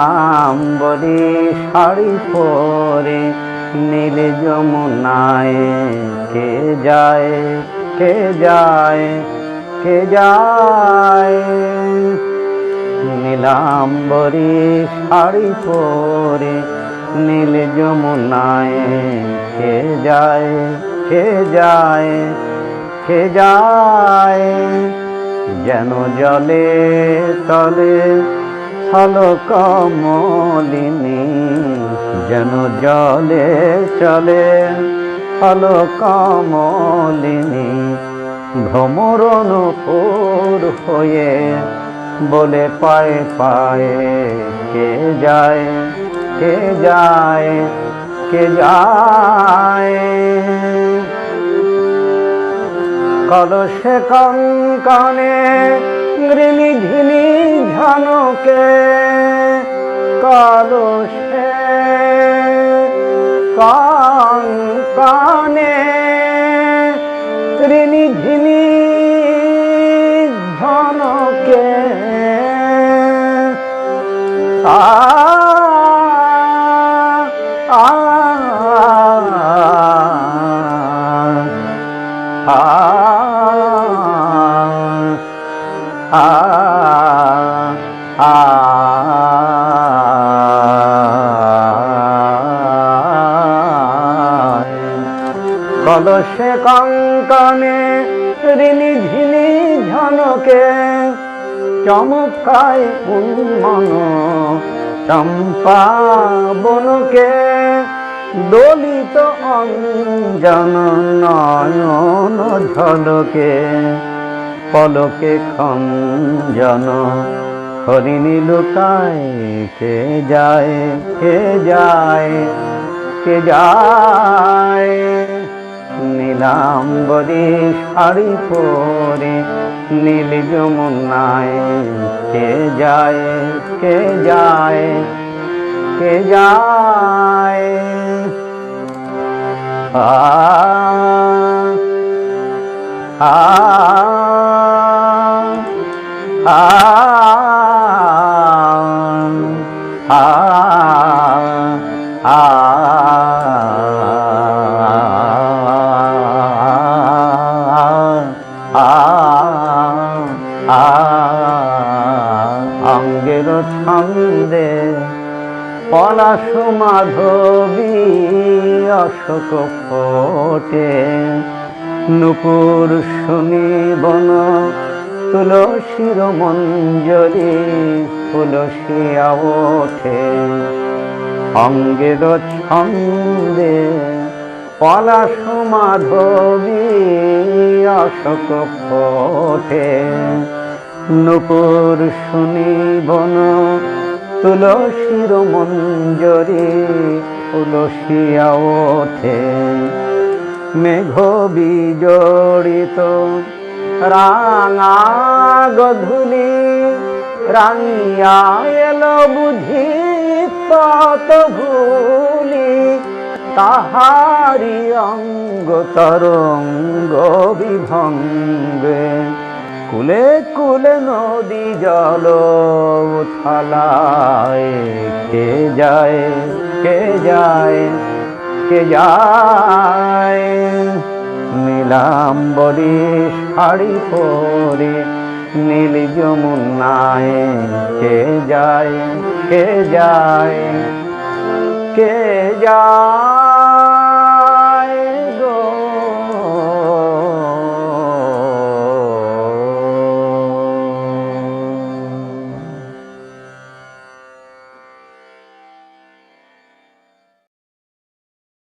নীলাম্বরী শাড়ি পরে নীল যমুনায় কে যায়? কে যায় কে যায়? নীলাম্বরী শাড়ি পরে, নীল যমুনায় কে যায় কে যায় কে যায়? যেন জলে তলে হল কমলিনী, যেন জলে চলে হল কমলিনী ভ্রমরণ পুর হয়ে বলে পায়ে পায়ে কে যায় কে যায় কে যায়? কলসে কঙ্কনে গৃণী ঝিনি ঝনকে কলসে কঙ্কনে ঝিনি ঝনকে আ কলসে কঙ্কনে ঋণী ঝিনি ঝনকে চমকায় উন্মন চম্পা বনকে দলিত অঞ্জন নয়ন ঝলকে পলকে খঞ্জন হরিণী লুকায় কে যায় কে যায় কে যায়। নীলাম্বরী শাড়ি পরে নীল যমুনায় কে যায় কে যায় কে যায়? আ আ আ অঙ্গের ছন্দে পলাশ মাধবী অশোক ফোটে। নুপুর শুনি বন তুলসীর মঞ্জরি তুলসিয়া ওঠে অঙ্গের ছন্দে পলাশ মাধবী অশোক ফোটে। নুপুর শুনি বন তুলসীর মঞ্জরি তুলসিয়া ওঠে মেঘ বিজড়িত, রাঙা গধুলি রাঙিয়া এলো বুঝি তত ভুলি তাহারি অঙ্গ তরঙ্গ বিভঙ্গে কুলে কুলে নদী জল উথালায়। কে যায় কে যায় কে যায়? নীলাম্বরী শাড়ি পরে নীল যমুনায় কে যায় কে যায় কে যায়?